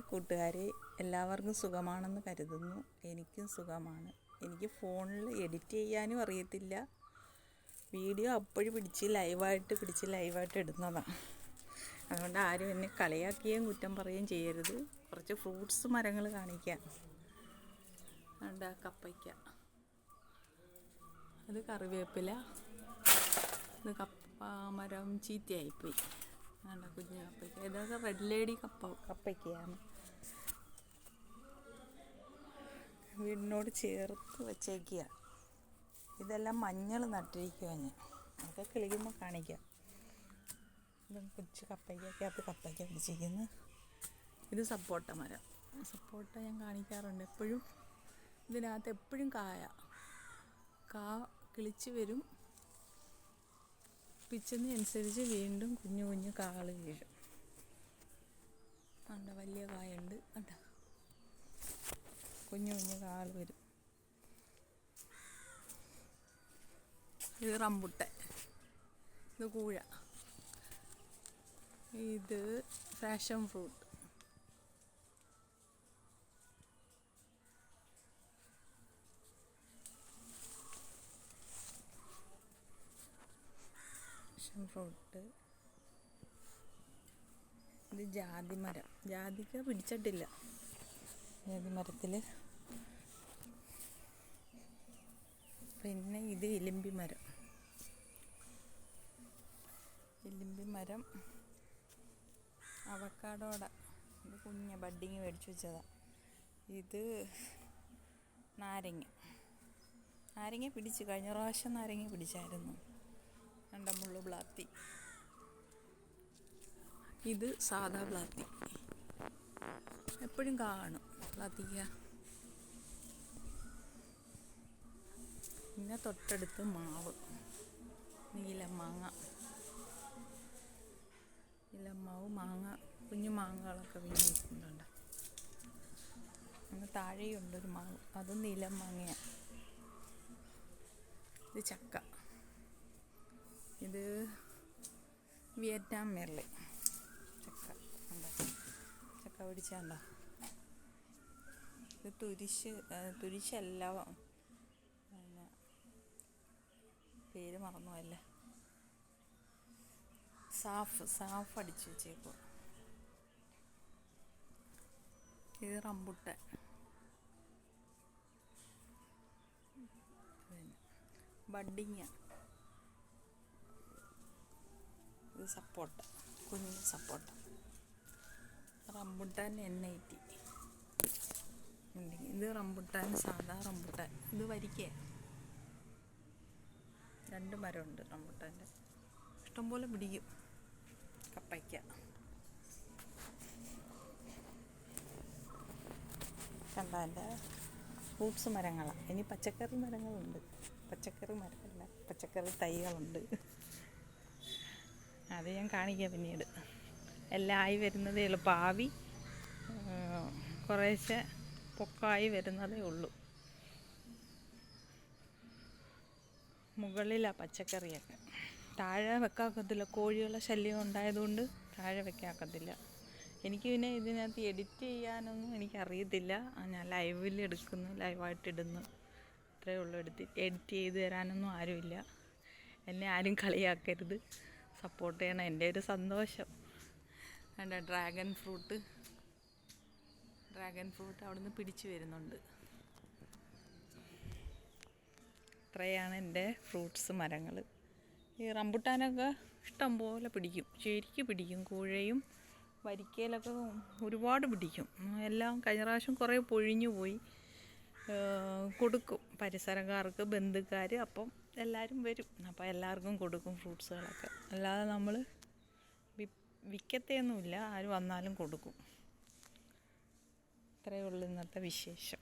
കൂട്ടുകാരെ എല്ലാവർക്കും സുഖമാണെന്ന് കരുതുന്നു. എനിക്കും സുഖമാണ്. എനിക്ക് ഫോണിൽ എഡിറ്റ് ചെയ്യാനും അറിയത്തില്ല. വീഡിയോ അപ്പോഴും പിടിച്ച് ലൈവായിട്ട് പിടിച്ച് ലൈവായിട്ട് ഇടുന്നതാണ് അതുകൊണ്ട് ആരും എന്നെ കളിയാക്കുകയും കുറ്റം പറയുകയും ചെയ്യരുത്. കുറച്ച് ഫ്രൂട്ട്സ് മരങ്ങൾ കാണിക്കാം. അതുകൊണ്ട് കപ്പയ്ക്ക. അത് കറിവേപ്പില. ഇത് കപ്പ മരം ചീത്തയായിപ്പോയി. വേണ്ട റെഡ് കപ്പ വീടിനോട് ചേർത്ത് വെച്ചേക്കുക ഇതെല്ലാം മഞ്ഞൾ നട്ടിരിക്കുക ഞാൻ. അതൊക്കെ കിളിക്കുമ്പോൾ കാണിക്കാം. ഇത് കൊച്ചു കപ്പയ്ക്കകത്ത് കപ്പയ്ക്ക പിടിച്ചിരിക്കുന്നു ഇത് സപ്പോട്ട മരം. സപ്പോട്ട ഞാൻ കാണിക്കാറുണ്ട്. എപ്പോഴും ഇതിനകത്ത് എപ്പോഴും കായ. കാ കിളിച്ച് വരും. പിച്ചുന്നതനുസരിച്ച് വീണ്ടും കുഞ്ഞു കുഞ്ഞു കാൾ വീഴും. കണ്ട വലിയ കായുണ്ട്. കണ്ട? കുഞ്ഞു കുഞ്ഞു കാൾ വരും. ഇത് റംബുട്ടൻ. ഇത് കൂഴ. ഇത് ഫാഷൻ ഫ്രൂട്ട്. ഫാഷൻ ഫ്രൂട്ട് ഇത് ജാതി മരം ജാതിക്ക പിടിച്ചിട്ടില്ല. ജാതി മരത്തിൽ പിന്നെ ഇത് എലിമ്പി മരം. എലിമ്പി മരം. അവക്കാടോടെ. ഇത് കുഞ്ഞ ബഡ്ഡിങ് മേടിച്ചു വെച്ചതാ. ഇത് നാരങ്ങ. നാരങ്ങ പിടിച്ചു കഴിഞ്ഞ പ്രാവശ്യം നാരങ്ങ പിടിച്ചായിരുന്നു. രണ്ട മുള്ളു ബ്ലാത്തി ഇത് സാധാ ബ്ലാത്തി എപ്പോഴും കാണും ബ്ലാത്തിക്ക പിന്നെ തൊട്ടടുത്ത് മാവ്. നീല മാങ്ങ. നീല മാവ് മാങ്ങ കുഞ്ഞു മാങ്ങകളൊക്കെ വീണ് നിൽക്കുന്നുണ്ട്. അങ്ങ് താഴെയുണ്ട് ഒരു മാവ്. അതും നീലം മാങ്ങയാണ് ഇത് ചക്ക. ഇത് വിയറ്റ്നാം മെർലി ചക്ക. ചക്ക പിടിച്ചാണ്ടോ ഇത് തുരിശ് തുരിശല്ല. പേര് മറന്നു അല്ല സാഫ് സാഫ് അടിച്ചു വെച്ചേക്കും ഇത് റംബുട്ടൻ. ബഡിങ്ങ ഇത് സപ്പോട്ട കുഞ്ഞ് സപ്പോട്ട റംബുട്ടാൻ എൻ ഐ ടി ഇത് റംബുട്ടാൻ സാധാ റംബുട്ടാൻ. ഇത് വരിക്ക? രണ്ട് മരമുണ്ട് റംബുട്ടാന്റെ. ഇഷ്ടംപോലെ പിടിക്കും. കപ്പയ്ക്ക. കണ്ട എന്റെ ഫ്രൂട്ട്സ് മരങ്ങളാണ് ഇനി പച്ചക്കറി മരങ്ങളുണ്ട്. പച്ചക്കറി മരമല്ല പച്ചക്കറി തൈകളുണ്ട്. അത് ഞാൻ കാണിക്കാം പിന്നീട്. എല്ലാം ആയി വരുന്നതേ ഉള്ളൂ. പാവി കുറേശ്ശെ പൊക്കായി വരുന്നതേ ഉള്ളൂ. മുകളിലാണ് പച്ചക്കറിയൊക്കെ. താഴെ വെക്കാക്കത്തില്ല. കോഴികളുടെ ശല്യം ഉണ്ടായതുകൊണ്ട് താഴെ വെക്കാക്കത്തില്ല. എനിക്ക് പിന്നെ ഇതിനകത്ത് എഡിറ്റ് ചെയ്യാനൊന്നും എനിക്കറിയത്തില്ല. ഞാൻ ലൈവിൽ എടുക്കുന്നു ലൈവായിട്ട് ഇടുന്നു. അത്രയേ ഉള്ളൂ എടുത്ത്. എഡിറ്റ് ചെയ്ത് തരാനൊന്നും ആരുമില്ല. എന്നെ ആരും കളിയാക്കരുത്. സപ്പോർട്ട് ചെയ്യണം. എന്റെ ഒരു സന്തോഷം. എന്റെ ഡ്രാഗൺ ഫ്രൂട്ട് ഡ്രാഗൺ ഫ്രൂട്ട് അവിടുന്ന് പിടിച്ചു വരുന്നുണ്ട്. ഇത്രയാണ് എന്റെ ഫ്രൂട്ട്സ് മരങ്ങൾ. ഈ റംബുട്ടാനൊക്കെ ഇഷ്ടം പോലെ പിടിക്കും. ശരിക്ക് പിടിക്കും. കൂഴയും വരിക്കയിലൊക്കെ ഒരുപാട് പിടിക്കും. എല്ലാം കഴിഞ്ഞ പ്രാവശ്യം കുറേ പൊഴിഞ്ഞു പോയി. കൊടുക്കും. പരിസരക്കാർക്ക് ബന്ധുക്കാർ അപ്പം എല്ലാവരും വരും. അപ്പോൾ എല്ലാവർക്കും കൊടുക്കും ഫ്രൂട്ട്സുകളൊക്കെ. അല്ലാതെ നമ്മൾ വിൽക്കത്തെയൊന്നുമില്ല ആര് വന്നാലും കൊടുക്കും. ഇത്രയേ ഉള്ളൂ ഇന്നത്തെ വിശേഷം.